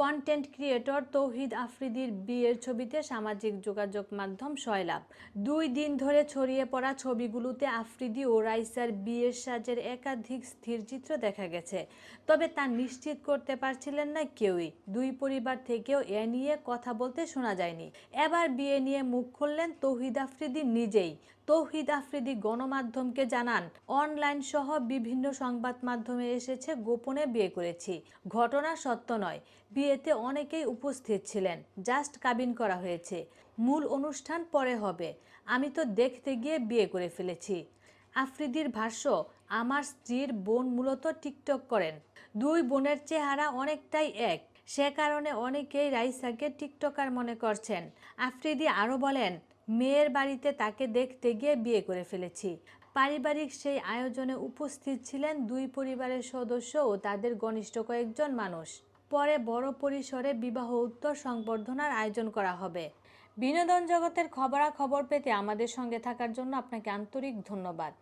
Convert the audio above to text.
Content creator তৌহিদ আফ্রিদির বিয়ের ছবিতে সামাজিক যোগাযোগ মাধ্যম সয়লাভ দুই দিন ধরে ছড়িয়ে পড়া ছবিগুলোতে আফ্রিদি ও রাইসার বিয়ের সাজের একাধিক স্থিরচিত্র দেখা গেছে। তবে তা নিশ্চিত করতে পারছিলেন না কেউই। দুই পরিবার থেকেও এ নিয়ে কথা বলতে শোনা যায়নি। এবার বিয়ে নিয়ে মুখ খুললেন তৌহিদ আফ্রিদি নিজেই। তৌহিদ আফ্রিদি গণমাধ্যমকে জানান, অনলাইন সহ বিভিন্ন সংবাদ মাধ্যমে এসেছে গোপনে বিয়ে করেছি। ঘটনা সত্য নয়, বিয়েতে অনেকেই উপস্থিত ছিলেন, জাস্ট কাবিন করা হয়েছে। মূল অনুষ্ঠান পরে হবে, আমি তো দেখতে গিয়ে বিয়ে করে ফেলেছি। আফ্রিদির ভাষ্য, আমার স্ত্রীর বোন মূলত টিকটক করেন। দুই বোনের চেহারা অনেকটাই এক, সে কারণে অনেকেই রাইসাকে টিকটকার মনে করছেন। আফ্রিদি আরও বলেন মেয়ের বাড়িতে তাকে দেখতে গিয়ে বিয়ে করে ফেলেছি। পারিবারিক সেই আয়োজনে উপস্থিত ছিলেন দুই পরিবারের সদস্য ও তাদের ঘনিষ্ঠ কয়েকজন মানুষ। পরে বড় পরিসরে বিবাহ উত্তর সংবর্ধনার আয়োজন করা হবে। বিনোদন জগতের খবরাখবর পেতে আমাদের সঙ্গে থাকার জন্য আপনাকে আন্তরিক ধন্যবাদ।